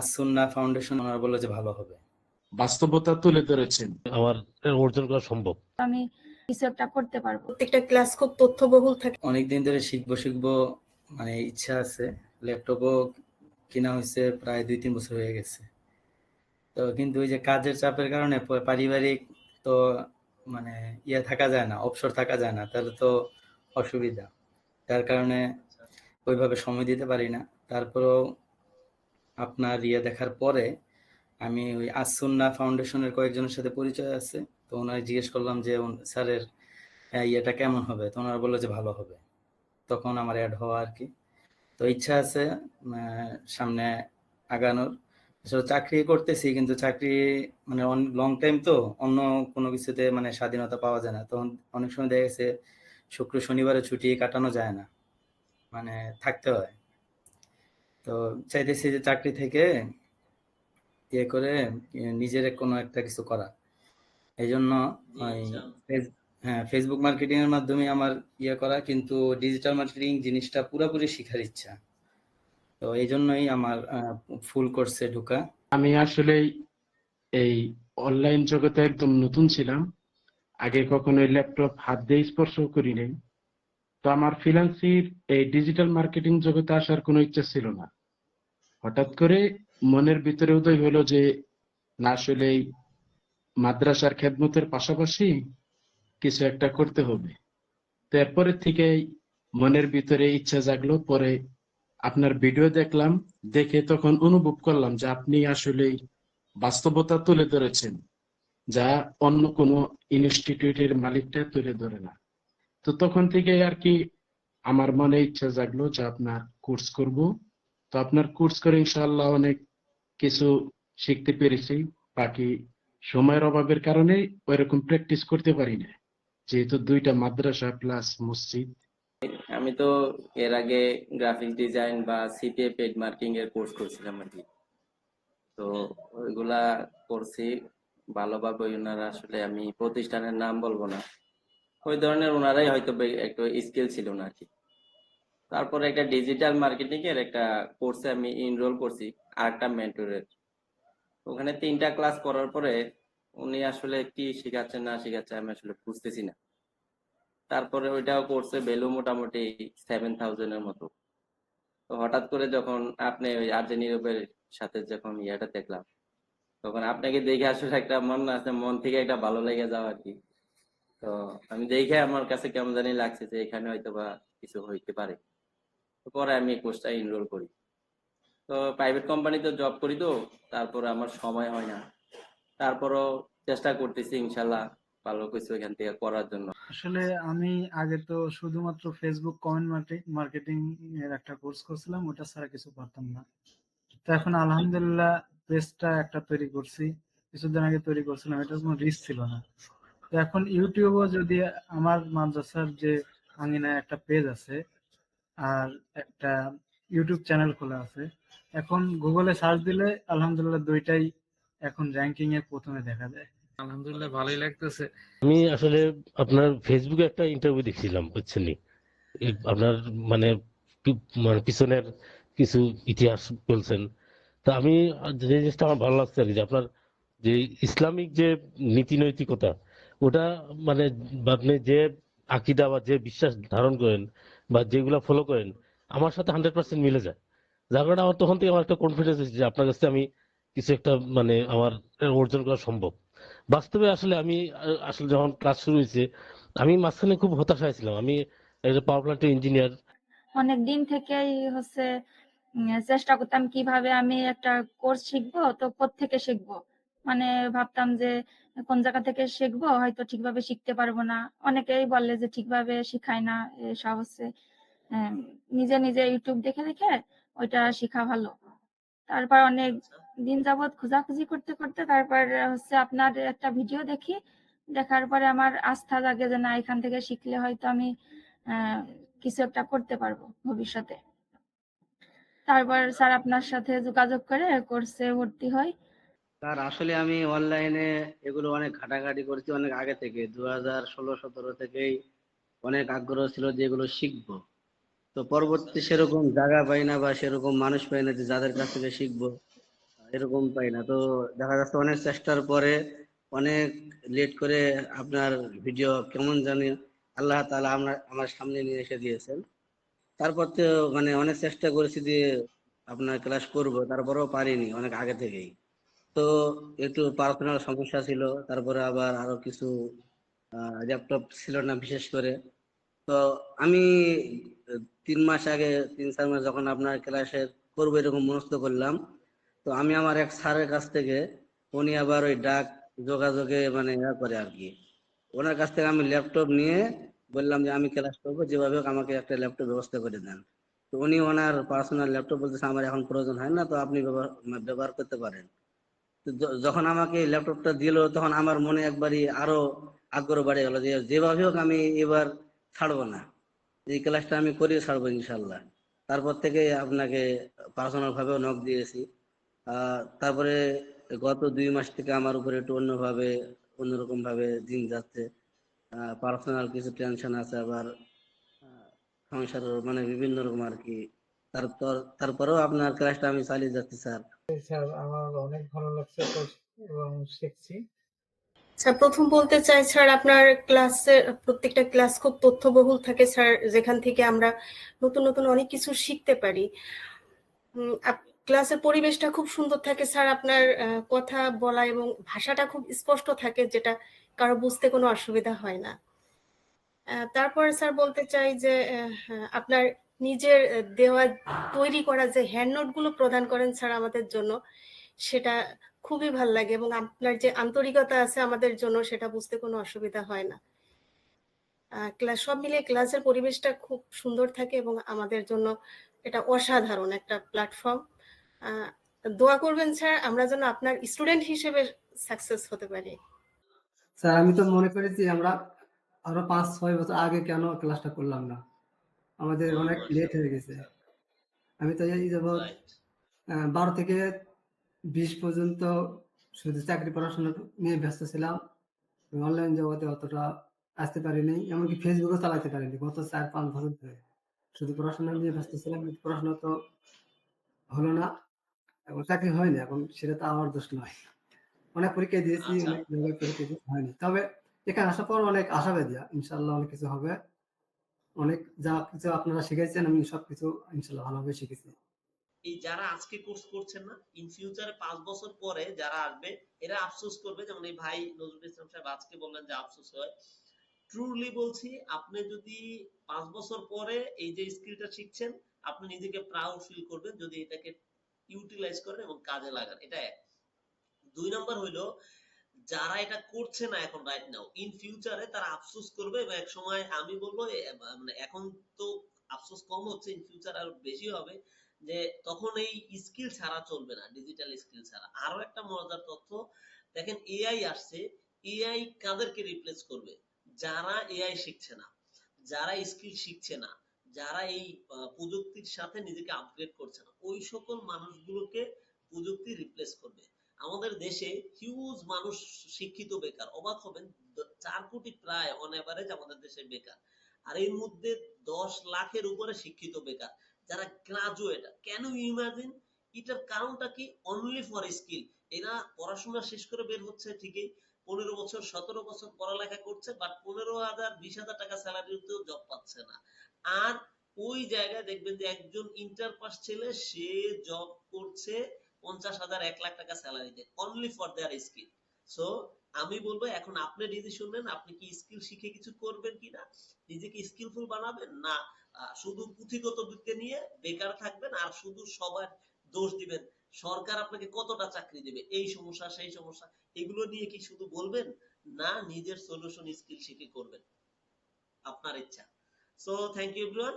সুন্না foundation ওনারা বলল যে ভালো হবে। বাস্তবতা তুলে ধরেছেন। আমার অর্জন করা সম্ভব। আমি কিছু একটা করতে পারব। প্রত্যেকটা ক্লাস খুব তথ্যবহুল থাকে। অনেকদিন ধরে শিখব শিখব মানে ইচ্ছা আছে। ল্যাপটপও কিনা হয়েছে প্রায় দুই তিন বছর হয়ে গেছে। তো কিন্তু ওই যে কাজের চাপের কারণে পারিবারিক তো মানে ইয়ে থাকা যায় না অবসর থাকা যায় না তাহলে তো অসুবিধা। তার কারণে ওইভাবে সময় দিতে পারি না। তারপরেও আপনার ইয়ে দেখার পরে আমি ওই আসুন্না ফাউন্ডেশনের কয়েকজনের সাথে পরিচয় আছে, তো ওনারা জিজ্ঞেস করলাম যে স্যারের ইয়েটা কেমন হবে? তো ওনারা বলল যে, ভালো হবে। তখন আমার অ্যাড হওয়া আর কি। তো ইচ্ছা আছে সামনে আগানোর। আসলে চাকরি করতেছি, কিন্তু চাকরি মানে লং টাইম তো, অন্য কোনো কিছুতে মানে স্বাধীনতা পাওয়া যায় না। তখন অনেক সময় দেখা গেছে, শুক্র শনিবারে ছুটি কাটানো যায় না। মানে থাকতে হয়। তো চাইতেছি যে চাকরি থেকে ইয়ে করে ইয়ে নিজের কোনো একটা কিছু করা। এই জন্য ওই হ্যাঁ ফেসবুক মার্কেটিং এর মাধ্যমে আমার ইয়ে করা কিন্তু ডিজিটাল মার্কেটিং জিনিসটা পুরোপুরি শেখার ইচ্ছা। তো এই জন্যই আমার ফুল কোর্সে ঢোকা। আমি আসলে এই অনলাইন জগতে একদম নতুন ছিলাম। আগে কখনো ল্যাপটপ হাত দিয়ে স্পর্শ করি নাই। তো আমার ফ্রিল্যান্সির এই ডিজিটাল মার্কেটিং জগতে আসার কোনো ইচ্ছা ছিল না। হঠাৎ করে মনের ভিতরে উদয় হলো যে, না, আসলে মাদ্রাসার খেদমতের পাশাপাশি কিছু একটা করতে হবে। তো এরপরের থেকে মনের ভিতরে ইচ্ছা জাগলো, পরে আপনার ভিডিও দেখলাম, দেখে তখন অনুভব করলাম যে আপনি আসলে বাস্তবতা তুলে ধরেছেন, যা অন্য কোনো ইনস্টিটিউটের মালিকটা তুলে ধরে না। তো তখন থেকে আর কি আমার মনে ইচ্ছা জাগলো যে আপনার কোর্স করব। তো আপনার কোর্স করে ইনশাল্লাহ অনেক কিছু শিখতে পেরেছি। বাকি সময়ের অভাবের কারণে ওইরকম প্র্যাকটিস করতে পারি না যেহেতু দুইটা মাদ্রাসা প্লাস মসজিদ। আমি তো এর আগে গ্রাফিক ডিজাইন বা সিপিএ মার্কিং এর কোর্স করছিলাম আর কি। তো ওইগুলা করছি। ভালোভাবে ওনারা আসলে আমি প্রতিষ্ঠানের নাম বলব না। ওই ধরনের ওনারাই হয়তো একটু স্কিল ছিল না আর কি তারপরে একটা ডিজিটাল মার্কেটিং এর একটা কোর্সে আমি এনরোল করছি আর একটা মেন্টরের ওখানে তিনটা ক্লাস করার পরে উনি আসলে কি শেখাচ্ছেন, না শেখাচ্ছে আমি আসলে বুঝতেছি না। তারপরে ওইটাও করছে ভ্যালু মোটামুটি সেভেন থাউজেন্ডের মতো। তো হঠাৎ করে যখন আপনি ওই আর্জেন সাথে যখন ইয়েটা দেখলাম, তখন আপনাকে দেখে আসলে একটা মন আছে, মন থেকে একটা ভালো লেগে যাওয়া আর কি তো আমি দেখে আমার কাছে কেমন জানি লাগছে যে এখানে হয়তো বা কিছু হইতে পারে। পরে আমি কোর্সটা এনরোল করি। তো প্রাইভেট কোম্পানিতে জব করি তো, তারপরে আমার সময় হয় না। তারপরও চেষ্টা করতেছি ইনশাল্লাহ ভালো কিছু এখান থেকে করার জন্য। আসলে আমি আগে তো শুধুমাত্র ফেসবুক কমেন্ট মার্কেটিং এর একটা কোর্স করছিলাম, ওটা ছাড়া কিছু পারতাম না। তো এখন আলহামদুলিল্লাহ পেজটা একটা তৈরি করছি। কিছুদিন আগে তৈরি করছিলাম এটার কোনো রিস্ক ছিল না। এখন ইউটিউবও যদি আমার মাদ্রাসার যে আঙ্গিনায় একটা পেজ আছে আর একটা ইউটিউব চ্যানেল খোলা আছে এখন গুগলে সার্চ দিলে আলহামদুলিল্লাহ দুইটাই এখন র্যাঙ্কিং এ প্রথমে দেখা যায়। আলহামদুলিল্লাহ ভালোই লাগতেছে। আমি আসলে আপনার ফেসবুকে একটা ইন্টারভিউ দেখছিলাম বুঝছেন নি? আপনার মানে মানে পিছনের কিছু ইতিহাস বলছেন। তা আমি যে জিনিসটা আমার ভালো লাগছে আর কি যে আপনার যে ইসলামিক যে নীতি নৈতিকতা ওটা মানে আপনি যে আকিদা বা যে বিশ্বাস ধারণ করেন বা যেগুলা ফলো করেন, আমার সাথে হান্ড্রেড পার্সেন্ট মিলে যায়। যার কারণে আমার তখন থেকে আমার একটা কনফিডেন্স হয়েছে যে আপনার কাছে আমি কিছু একটা মানে আমার অর্জন করা সম্ভব। বাস্তবে আসলে আমি, আসলে যখন ক্লাস শুরু হয়েছে, আমি মাঝখানে খুব হতাশায় ছিলাম আমি একটা পাওয়ার প্ল্যান্টের ইঞ্জিনিয়ার অনেক দিন থেকেই হচ্ছে চেষ্টা করতাম কীভাবে আমি একটা কোর্স শিখব, তো থেকে শিখব? মানে ভাবতাম যে কোন জায়গা থেকে শিখব হয়তো ঠিকভাবে শিখতে পারব না। অনেকেই বলে যে ঠিকভাবে শিখায় না এসব হচ্ছে নিজে নিজে ইউটিউব দেখে দেখে ওইটা শেখা ভালো। তারপর অনেক দিন যাবৎ খোঁজাখুঁজি করতে করতে তারপর হচ্ছে আপনার একটা ভিডিও দেখি। দেখার পরে আমার আস্থা জাগে যে না এখান থেকে শিখলে হয়তো আমি আহ, কিছু একটা করতে পারব ভবিষ্যতে। তারপর স্যার আপনার সাথে যোগাযোগ করে কোর্সে ভর্তি হই। স্যার, আসলে আমি অনলাইনে এগুলো অনেক ঘাটাঘাটি করেছি অনেক আগে থেকে। দু হাজার ষোলো, সতেরো থেকেই অনেক আগ্রহ ছিল যে এগুলো শিখব। তো পরবর্তী সেরকম জায়গা পাই না বা সেরকম মানুষ পাই না যে যাদের কাছ থেকে শিখব, এরকম পাই না। তো দেখা যাচ্ছে অনেক চেষ্টার পরে অনেক লেট করে আপনার ভিডিও কেমন জানি আল্লাহ তাআলা আমরা, আমার সামনে নিয়ে এসে দিয়েছেন। তারপর তো মানে অনেক চেষ্টা করেছি যে আপনার ক্লাস করব, তারপরেও পারিনি অনেক আগে থেকেই। তো একটু পার্সোনাল সমস্যা ছিল, তারপরে আবার আরও কিছু ল্যাপটপ ছিল না বিশেষ করে। তো আমি, তিন মাস আগে, তিন, চার মাস যখন আপনার ক্লাসে করব এরকম মনস্থ করলাম, তো আমি আমার এক স্যারের কাছ থেকে, উনি আবার ওই ডাক যোগাযোগে মানে ইয়া করে আর কি ওনার কাছ থেকে আমি ল্যাপটপ নিয়ে বললাম যে আমি ক্লাস করব, যেভাবে হোক আমাকে একটা ল্যাপটপ ব্যবস্থা করে দেন। তো উনি ওনার পার্সোনাল ল্যাপটপ বলতেছে, আমার এখন প্রয়োজন হয় না, তো আপনি ব্যবহার করতে পারেন। যখন আমাকে ল্যাপটপটা দিল, তখন আমার মনে একবারই আরও আগ্রহ বাড়ে গেল যেভাবে হোক আমি এবার ছাড়বো না। এই ক্লাসটা আমি করে ছাড়বো ইনশাল্লাহ তারপর থেকে আপনাকে পার্সোনাল ভাবেও নখ দিয়েছি। তারপরে গত দুই মাস থেকে আমার উপরে একটু অন্যভাবে অন্যরকম ভাবে দিন যাচ্ছে। পার্সোনাল কিছু টেনশন আছে আবার সংসার মানে বিভিন্ন রকম আর কি তারপর তারপরেও আপনার ক্লাসটা আমি চালিয়ে যাচ্ছি স্যার। স্যার আমার অনেক ভালো লাগছে এবং শিখছি। স্যার প্রথম বলতে চাই স্যার আপনার ক্লাসের প্রত্যেকটা ক্লাস খুব তথ্যবহুল থাকে স্যার যেখান থেকে আমরা নতুন নতুন অনেক কিছু শিখতে পারি। ক্লাসের পরিবেশটা খুব সুন্দর থাকে স্যার আপনার আহ, কথা বলা এবং ভাষাটা খুব স্পষ্ট থাকে যেটা কারও বুঝতে কোনো অসুবিধা হয় না। আহ, তারপরে স্যার বলতে চাই যে আহ, আপনার নিজের দেওয়া, তৈরি করা যে হ্যান্ড নোটগুলো প্রদান করেন স্যার আমাদের জন্য, সেটা খুবই ভালো লাগে এবং আপনার যে আন্তরিকতা আছে আমাদের জন্য, সেটা বুঝতে কোনো অসুবিধা হয় না। ক্লাস সব মিলিয়ে ক্লাসের পরিবেশটা খুব সুন্দর থাকে এবং আমাদের জন্য এটা অসাধারণ একটা প্ল্যাটফর্ম দোয়া করবেন স্যার আমরা যেন আপনার স্টুডেন্ট হিসেবে সাকসেস হতে পারি। স্যার আমি তো মনে করেছি আমরা আরও পাঁচ, ছয় বছর আগে কেন ক্লাসটা করলাম না। আমাদের অনেক লেট হয়ে গেছে। আমি তো এই যাবৎ বারো থেকে বিশ পর্যন্ত শুধু চাকরি পড়াশোনা নিয়ে ব্যস্ত ছিলাম। অনলাইন জগতে অতটা আসতে পারিনি এমনকি ফেসবুকও চালাতে পারিনি গত চার পাঁচ বছর ধরে। শুধু পড়াশোনা নিয়ে ব্যস্ত ছিলাম কিন্তু পড়াশোনা তো হলো না। এখন চাকরি হয়নি এখন সেটা তো আমার দোষ নয়। অনেক পরীক্ষা দিয়েছি আচ্ছা। অনেক পরীক্ষা দিয়েছি হয়নি। তবে এখানে আসার পর অনেক আশাবাদী ইনশাল্লাহ অনেক কিছু হবে। অনেক যা কিছু আপনারা শিখেছেন, আমি সবকিছু ইনশাল্লাহ ভালোভাবে শিখেছি। এই যারা আজকে কোর্স করছেন না ইন ফিউচারে পাঁচ বছর পরে যারা আসবে, এরা আফসোস করবে, যেমন এই ভাই নজরুল ইসলাম সাহেব আজকে বললেন যে আফসোস হয়। ট্রুলি বলছি, আপনি যদি পাঁচ বছর পরে এই যে স্কিলটা শিখছেন, আপনি নিজেকে প্রাউড ফিল করবেন যদি এটাকে ইউটিলাইজ করেন এবং কাজে লাগান। এটা এক। দুই নম্বর হইল যারা এটা করছে না এখন রাইট নাও ইন ফিউচারে তারা আফসোস করবে এবং এক সময় আমি বলব মানে এখন তো আফসোস কম হচ্ছে ইন ফিউচার আরও বেশি হবে, যে তখন এই স্কিল ছাড়া চলবে না ডিজিটাল স্কিল ছাড়া। আরও একটা মজার তথ্য, দেখেন এআই আসছে এআই কাদেরকে রিপ্লেস করবে? যারা এআই শিখছে না, যারা স্কিল শিখছে না, যারা এই প্রযুক্তির সাথে নিজেকে আপগ্রেড করছে না, ওই সকল মানুষগুলোকে প্রযুক্তি রিপ্লেস করবে। আমাদের দেশে হিউজ মানুষ শিক্ষিত বেকার। অবাক হবেন চার কোটি প্রায় অন এভারেজ আমাদের দেশে বেকার। আর এর মধ্যে দশ লাখের উপরে শিক্ষিত বেকার, যারা গ্রাজুয়েট কেন ইমাজিন এটার কারণটা কি? অনলি ফর স্কিল এরা পড়াশোনা শেষ করে বের হচ্ছে ঠিকই, পনেরো বছর, সতেরো বছর পড়ালেখা করছে বাট পনেরো হাজার, বিশ হাজার টাকা স্যালারিতেও জব পাচ্ছে না। আর ওই জায়গায় দেখবেন যে একজন ইন্টার পাস ছেলে, সে জব করছে পঞ্চাশ হাজার, এক লাখ টাকা স্যালারিতে only for their skill so আমি বলব, এখন আপনি ডিসিশন নেন, আপনি কি স্কিল শিখে কিছু করবেন কিনা নিজেকে স্কিলফুল বানাবেন? না শুধু পুঁথিগত বিদ্যা নিয়ে বেকার থাকবেন আর শুধু সবার দোষ দিবেন। সরকার আপনাকে কতটা চাকরি দেবে? এই সমস্যা, সেই সমস্যা, এগুলো নিয়ে কি শুধু বলবেন? না, নিজের সলিউশন স্কিল শিখে করবেন। আপনার ইচ্ছা। So thank you everyone